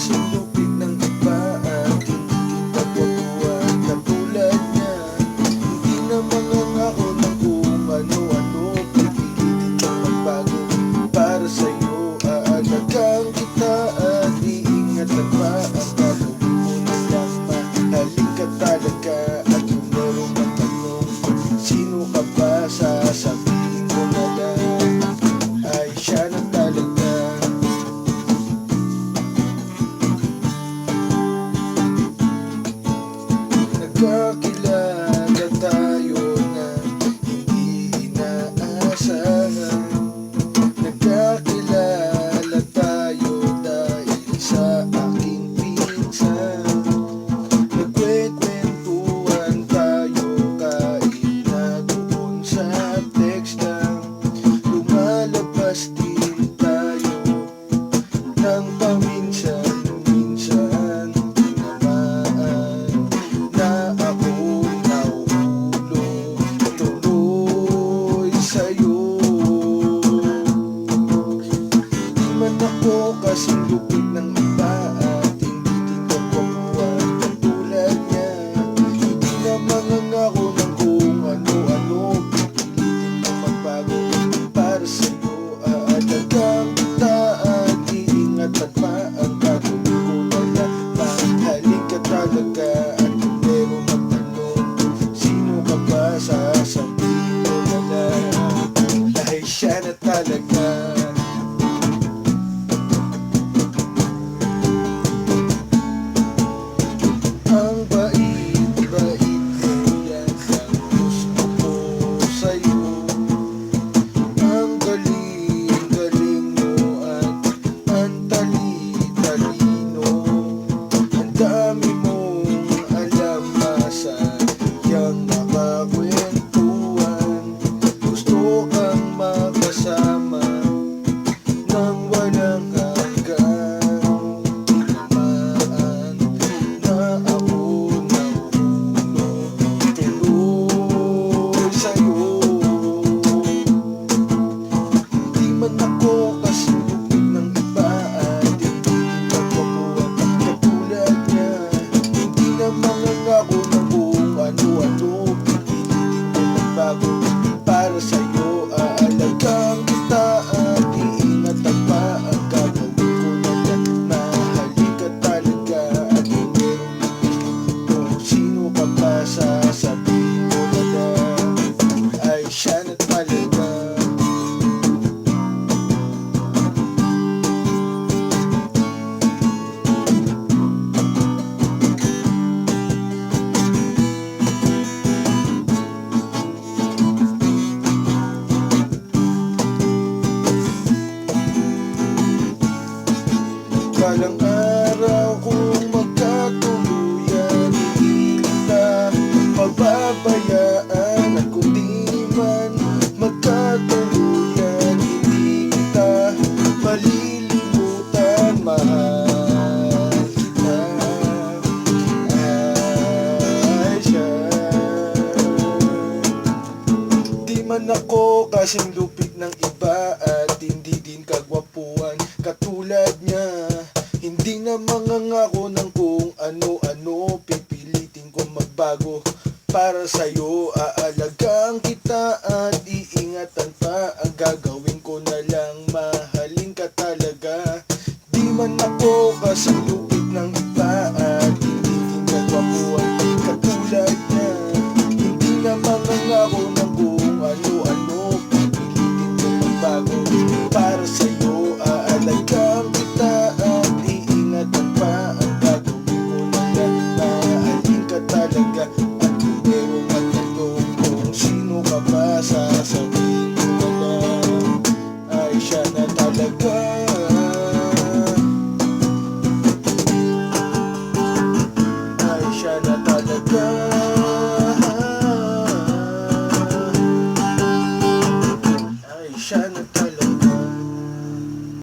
Washington. say us. man ako kasing lupit ng iba At hindi din kagwapuan. Katulad niya Hindi na mangangako ng kung ano-ano Pipilitin kong magbago. Para sa'yo Aalagaan kita at iingatan pa. Ang gagawin ko na lang mahalin ka talaga. Di man ako kasing da da da da da